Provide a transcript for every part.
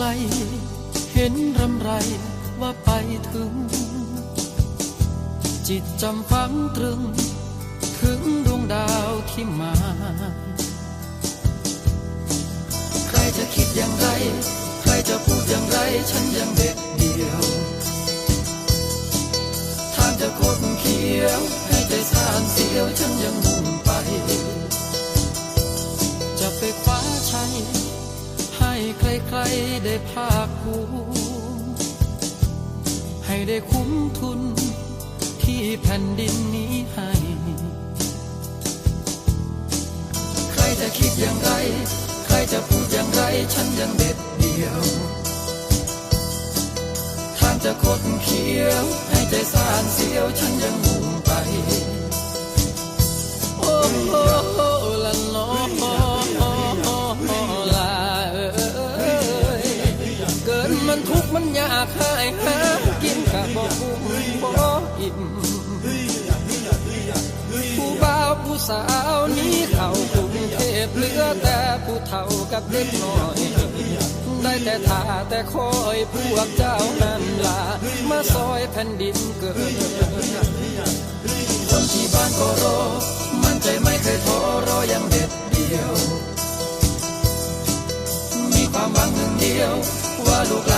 ไกลเห็นรำไรว่าไปถึง จิตจำฝังตรึง ถึงดวงดาวที่มา ใครจะคิดอย่างไร ใครจะพูดอย่างไร ฉันยังเด็กเดียว ทางจะโคดเขียว ให้ใจสานเสียว ฉันยัง ได้ภาคภูมิให้ได้คุ้มทุนที่แผ่นดินนี้ให้ ใครจะคิดอย่างไร ใครจะพูดอย่างไร ฉันยังเด็ดเดียว ทางจะคดเขียว ให้ใจสานเสียว ฉันยัง สาวนี้เข้ากรุงเทพเหลือแต่ผู้เฒ่ากับเด็กน้อย ได้แต่ท่าแต่คอยพวกเจ้านั้นลามาซอยแผ่นดินเกิด คนที่บ้านก็รอมั่นใจไม่เคยท้อรออย่างเด็ดเดียว มีความหวังหนึ่งเดียวว่าลูกหลาน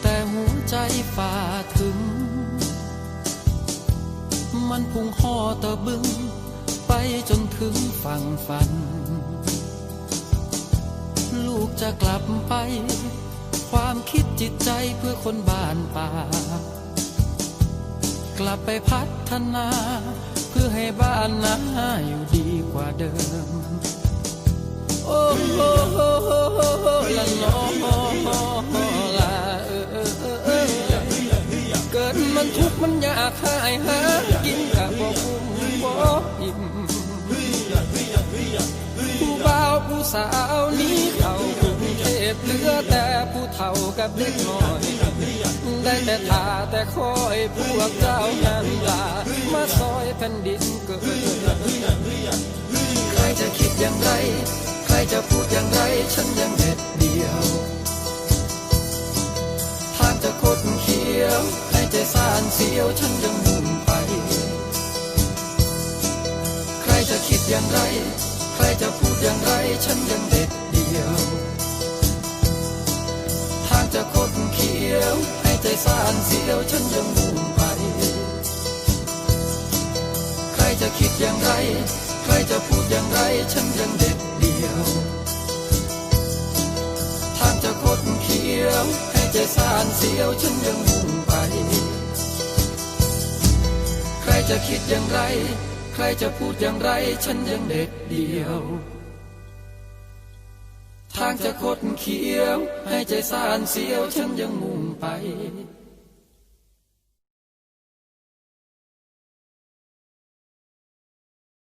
แต่หัวใจฝ่าถึง มันพุ่งห่อตะบึง ไปจนถึงฝั่งฝัน ลูกจะกลับไป ความคิดจิตใจเพื่อคนบ้านป่า กลับไปพัฒนา เพื่อให้บ้านนาอยู่ดีกว่าเดิม เกิดมันทุกข์มันยากหายหากินกะบ่คุ้มบ่อิ่มผู้บ่าวผู้สาวนี้เข้ากรุงเทพเหลือแต่ผู้เฒ่ากับเด็กน้อย ได้แต่ท่าแต่คอยพวกเจ้านั้นลามาซอยแผ่นดินเกิดใครจะคิดอย่างไร ใครจะพูดอย่างไรฉันยังเด็ดเดียวทางจะ ใจสานเสียวฉันยังมุ่งไป ใครจะคิดอย่างไร ใครจะพูดอย่างไร ฉันยังเด็ดเดียว ทางจะคดเขียว ให้ใจสานเสียวฉันยังมุ่งไป ใครจะคิดอย่างไร ใครจะพูดอย่างไร ฉันยังเด็ดเดียวทางจะคดเขียว ให้ใจสานเสียวฉันยังมุ่งไป จะคิดอย่างไร ใครจะพูดอย่างไร ฉันยังเด็ดเดียว ทางจะคดเขียว ให้ใจสานเสียว ฉันยังมุ่งไป